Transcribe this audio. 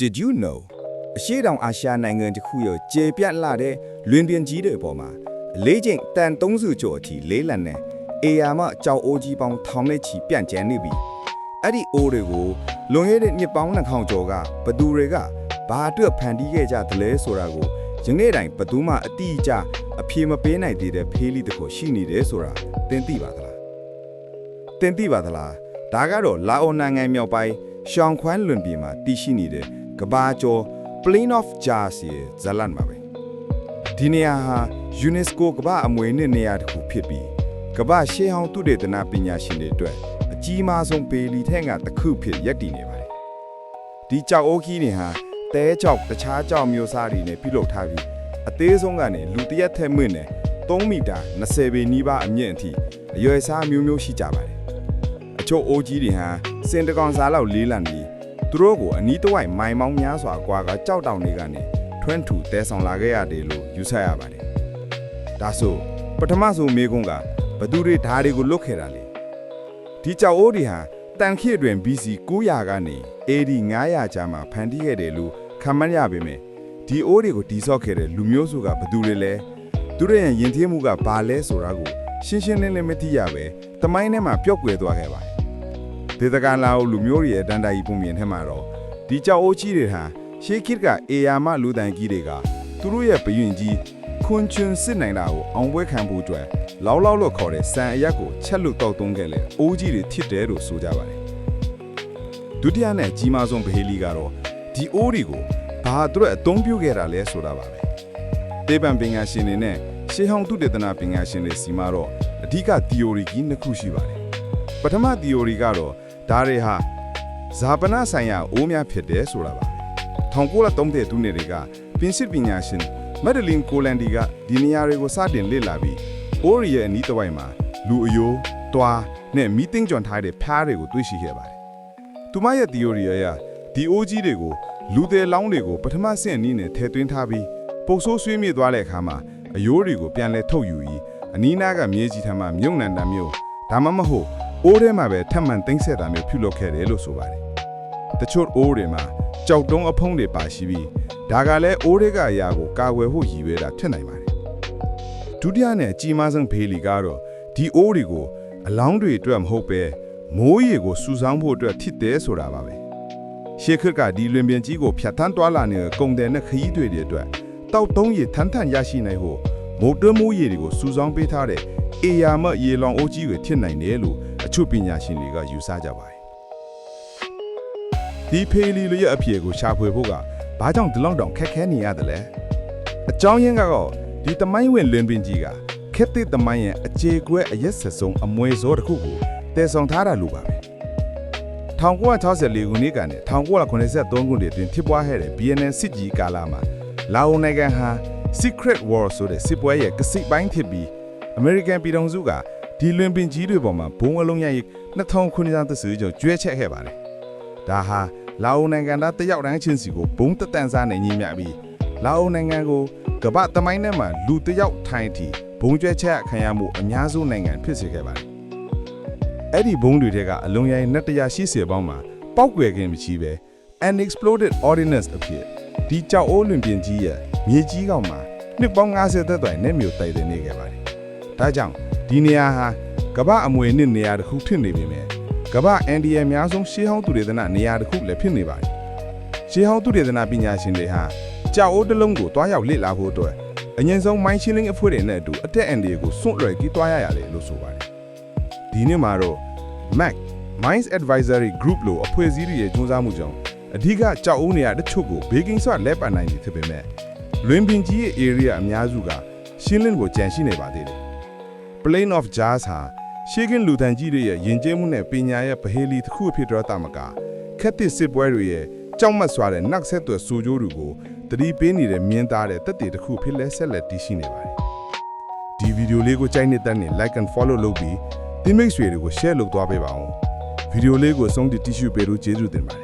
Did you know အရှေ့တောင်အာရှနိုင်ငံတစ်ခုရဲ့ကျေပြန့်လာတဲ့လွင်ပြင်ကြီးတွေပေါ်မှာအလေးချိန်တန်30ကျော်အထိလေးလံနေအေယာမကြောက်အိုးကြီးပေါင်းထောင်နဲ့ချီပြန့်ကျဲနေပြီအဲ့ဒီအိုးတွေကိုလွန်ခဲ့တဲ့နှစ်ပေါင်း2000ကျော်ကဘသူတွေကဘာအတွက်ဖန်တီးခဲ့ကြသလဲဆိုတာကိုယနေ့တိုင်ဘသူမှအတိအကျအပြေမပေးနိုင်သေးတဲ့ဖေးလီတစ်ခုရှိနေတယ်ဆိုတာသင်သိပါသလားတင်သိပါသလားဒါကတော့လာအိုနိုင်ငံမြောက်ပိုင်းရှောင်းခွမ်းလွန်ပြည်မှာတည်ရှိနေတဲ့ ကဘာကျော် Plain of Jars ရဲ့ဇလန်ပါပဲဒီနေရာဟာ UNESCO ကမ္ဘာအမွေနှစ်နေရာတစ်ခုဖြစ်ပြီးကမ္ဘာရှေးဟောင်းသုတေသနပညာရှင်တွေအတွက်အကြီးမားဆုံးပေလီထက်ကတစ်ခုဖြစ်ရပ်တည်နေပါတယ်ဒီကြောက်အိုးကြီးတွေဟာတဲကြောက်တခြားကြောက်မျိုးစားတွေနဲ့ပြုလုပ်ထားပြီးအသေးဆုံးကနေလူတစ်ရက်ထက်မြင့်နဲ့3မီတာ20ပေနီးပါးအမြင့်အထိအရွယ်အစားမျိုးမျိုးရှိကြပါတယ်အချို့အိုးကြီးတွေဟာစင်တကောင်စားလောက်လေးလံပြီး သူတို့ကိုအနီးတစ်ဝိုက်မိုင်မောင်းများစွာကွာကကြောက်တောင်တွေကနေထွန်းထူတဲဆောင်လာခဲ့ရတယ်လို့ယူဆရပါတယ်။ဒါဆိုပထမဆုံးမေကုန်းကဘသူတွေဓာတ်တွေကိုလွတ်ခဲ့တာလေ။ဒီကြောက်အိုးတွေဟာတန်ခေတ်တွင် BC 900ကနေ AD 900ကြားမှာဖန်တီးခဲ့တယ်လို့ခန့်မှန်းရပေမယ့်ဒီအိုးတွေကိုတိစော့ခဲ့တဲ့လူမျိုးစုကဘသူတွေလဲသူတို့ရဲ့ယဉ်ကျေးမှုကဘာလဲဆိုတာကိုရှင်းရှင်းလင်းလင်းမသိရပဲတမိုင်းထဲမှာပျောက်ကွယ်သွားခဲ့ပါတယ် ဒေသကန်လာအိုလူမျိုးတွေရဲ့တန်တာကြီးပုံမြင်ထဲမှာတော့ဒီကြောက်အိုးကြီးတွေဟာရှေးခေတ်ကအေယာမလူတန်ကြီးတွေကသူတို့ရဲ့ဘယင်ကြီးခွန်ချွန်းစစ်နိုင်တာကိုအောင်ပွဲခံဖို့အတွက်လောက်လောက်လို့ခေါ်တဲ့စံအရက်ကိုချက်လို့တောက်သွင်းခဲ့လေအိုးကြီးတွေဖြစ်တယ်လို့ဆိုကြပါတယ်ဒုတိယနဲ့ကြီးမားဆုံးဗဟေလီကတော့ဒီအိုးတွေကိုဘာသူတို့အသုံးပြုခဲ့တာလဲဆိုတာပါပဲတေပံပညာရှင်တွေနဲ့ရှေးဟောင်းသုတေသနပညာရှင်တွေစီမှာတော့အဓိက theory ကြီးနှစ်ခုရှိပါတယ် ပထမ theory ကတော့ဒါတွေဟာဇာပနာဆိုင်ရာအိုးများဖြစ်တယ်ဆိုတာပါ1930သူနှစ်တွေကပြင်စစ်ပညာရှင်မက်ဒလင်ကိုလန်ဒီကဒီနေရာတွေကိုစတင်လေ့လာပြီးအိုးရီရဲ့အနီးတစ်ဝိုက်မှာလူအယိုးတွားနဲ့မီတင်းကြွန်ထားတဲ့ဖျားတွေကိုတွေ့ရှိခဲ့ပါတယ်သူမရဲ့ theory အရဒီအိုးကြီးတွေကိုလူသေးလောင်းတွေကိုပထမဆင့်အနည်းနဲ့ထည့်သွင်းထားပြီးပုတ်ဆိုးဆွေးမြေ့သွားတဲ့အခါမှာအယိုးတွေကိုပြန်လဲထုတ်ယူပြီးအနီးနားကမြေကြီးထမ်းမှာမြုပ်နှံတာမျိုးဒါမှမဟုတ် အိုးထဲမှာပဲထပ်မံသိမ့်ဆက်တာမျိုးပြုလုပ်ခဲ့တယ်လို့ဆိုပါတယ်။တချို့အိုးတွေမှာကြောက်တုံးအဖုံးတွေပါရှိပြီးဒါကလည်းအိုးတွေကအရာကိုကာကွယ်ဖို့ရည်ရွယ်တာဖြစ်နိုင်ပါတယ်။ဒုတိယနဲ့အကြီးမားဆုံးဘေးလီကတော့ဒီအိုးတွေကိုအလောင်းတွေအတွက်မဟုတ်ပဲမိုးရေကိုစူဆောင်းဖို့အတွက်ဖြစ်တယ်ဆိုတာပါပဲ။ရှေးခေတ်ကဒီလွင်ပြင်ကြီးကိုဖြတ်ထန်းတွာလာနေတဲ့ကုံတယ်နဲ့ခရီးတွေတွေအတွက်တောက်တုံးရေထန်းထန်းရရှိနိုင်ဖို့မိုးတွင်းမိုးရေတွေကိုစူဆောင်းပေးထားတဲ့ အေယာမရေလောင်အိုးကြီးတွေဖြစ်နိုင်တယ်လို့အချို့ပညာရှင်တွေကယူဆကြပါတယ်။ဒီဖေးလီလိုရဲ့အဖြေကိုရှာဖွေဖို့ကဘာကြောင့်ဒီလောက်တောင်ခက်ခဲနေရတယ်လဲ။အကြောင်းရင်းကတော့ဒီတမိုင်းဝင်လွင်ပင်ကြီးကခက်တဲ့တမိုင်းရဲ့အခြေကွဲအရက်ဆက်ဆုံးအမွေစောတစ်ခုကိုတည်ဆောင်ထားတာလို့ပါပဲ။1964ခုနှစ်ကနေ1983ခုနှစ်အတွင်းဖြစ်ပွားခဲ့တဲ့ BNN စစ်ကြီးကာလမှာလာအိုနိုင်ငံဟာ Secret War ဆိုတဲ့စစ်ပွဲရဲ့ကစိပိုင်းဖြစ်ပြီး American ပြည်ထောင်စုကဒီလွင်ပင်ကြီးတွေပေါ်မှာဘုံအလုံးရည်2009သစူးကျော်ကျွဲချက်ခဲ့ပါတယ်။ဒါဟာလာအိုနိုင်ငံသားတယောက်တိုင်းချင်းစီကိုဘုံတက်တန်စားနေညီမျှပြီးလာအိုနိုင်ငံကိုကမ္ဘာတမိုင်းထဲမှာလူတယောက်ထိုင်အထိဘုံကျွဲချက်ခံရမှုအများဆုံးနိုင်ငံဖြစ်စေခဲ့ပါတယ်။အဲ့ဒီဘုံတွေထဲကအလုံးရည်280ပေါင်းမှာပောက်ကွယ်ခြင်းမရှိပဲ unexploded ordnance အဖြစ်ဒီကြောက်အိုးလွင်ပြင်ကြီးရဲ့မြေကြီးကောင်မှာနှစ်ပေါင်း90သက်တိုင်နဲ့မျိုးတိုက်တဲ့နေခဲ့ပါတယ်။ ဒါကြောင့်ဒီနေရာဟာကမ္ဘာအမွေနှစ်နေရာတစ်ခုဖြစ်နေပြီမယ်ကမ္ဘာအန်ဒီယအများဆုံးရှေးဟောင်းသူတွေသနာနေရာတစ်ခုလည်းဖြစ်နေပါတယ်ရှေးဟောင်းသူတွေသနာပညာရှင်တွေဟာကြောက်အိုးတစ်လုံးကိုတွားရောက်လေ့လာဖို့အတွက်အငြင်းဆုံးမိုင်းရှင်းလင်းအဖွဲ့တွေနဲ့အတူအတက်အန်ဒီကိုစွန့်လွယ်ကြီးတွားရရတယ်လို့ဆိုပါတယ်ဒီနေ့မှာတော့ MAC Mines Advisory Group လို့အဖွဲ့အစည်းတွေရဲ့စူးစမ်းမှုကြောင့်အဓိကကြောက်အိုးနေရာတချို့ကိုဘေကင်းဆွတ်လက်ပန်နိုင်ပြီဖြစ်ပေမဲ့လွင်ပင်ကြီးရဲ့ area အများစုကရှင်းလင်းကိုကြန့်ရှိနေပါသေးတယ် Plain of Jazz ဟာရှေးကင်းလူတန်ကြီးတွေရဲ့ယဉ်ကျေးမှုနဲ့ပညာရဲ့ဗဟေလီတစ်ခုအဖြစ်တော့တာမကခက်သစ်စစ်ပွဲတွေရဲ့ကြောက်မတ်စွာတဲ့နှက်ဆက်သွယ်စူကြိုးတွေကိုတတိပေးနေတဲ့မြင်းသားတဲ့တက်တေတစ်ခုဖြစ်လဲဆက်လက်တည်ရှိနေပါတယ်ဒီဗီဒီယိုလေးကိုကြိုက်နေတဲ့နဲ့ like and follow လုပ်ပြီး teammates တွေကို share လုပ်သွားပေးပါဦးဗီဒီယိုလေးကိုအဆုံးထိ tissue ပေးလို့ကျေးဇူးတင်ပါတယ်